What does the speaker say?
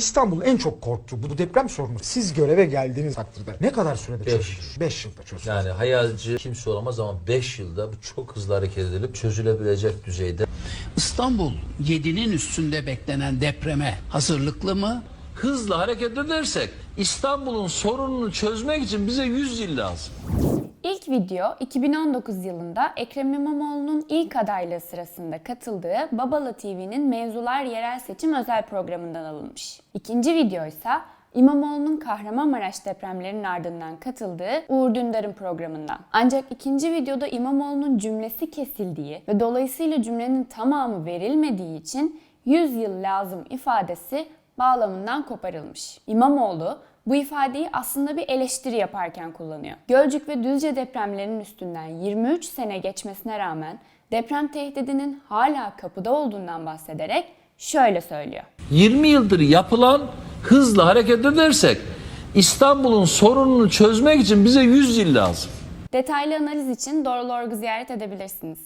İstanbul en çok korktuğu bu deprem sorunu siz göreve geldiğiniz takdirde ne kadar sürede Beş. çözülür? 5 yılda çözülür. Yani hayalci kimse olamaz ama 5 yılda bu çok hızlı hareket edilip çözülebilecek düzeyde. İstanbul 7'nin üstünde beklenen depreme hazırlıklı mı? hızlı hareket edersek İstanbul'un sorununu çözmek için bize 100 yıl lazım. İlk video 2019 yılında Ekrem İmamoğlu'nun ilk adaylığı sırasında katıldığı Babala TV'nin Mevzular Yerel Seçim özel programından alınmış. İkinci video ise İmamoğlu'nun Kahramanmaraş depremlerinin ardından katıldığı Uğur Dündar'ın programından. Ancak ikinci videoda İmamoğlu'nun cümlesi kesildiği ve dolayısıyla cümlenin tamamı verilmediği için 100 yıl lazım ifadesi bağlamından koparılmış. İmamoğlu bu ifadeyi aslında bir eleştiri yaparken kullanıyor. Gölcük ve Düzce depremlerinin üstünden 23 sene geçmesine rağmen deprem tehdidinin hala kapıda olduğundan bahsederek şöyle söylüyor. 20 yıldır yapılan hızlı hareket edersek İstanbul'un sorununu çözmek için bize 100 yıl lazım. Detaylı analiz için Doğru Org'u ziyaret edebilirsiniz.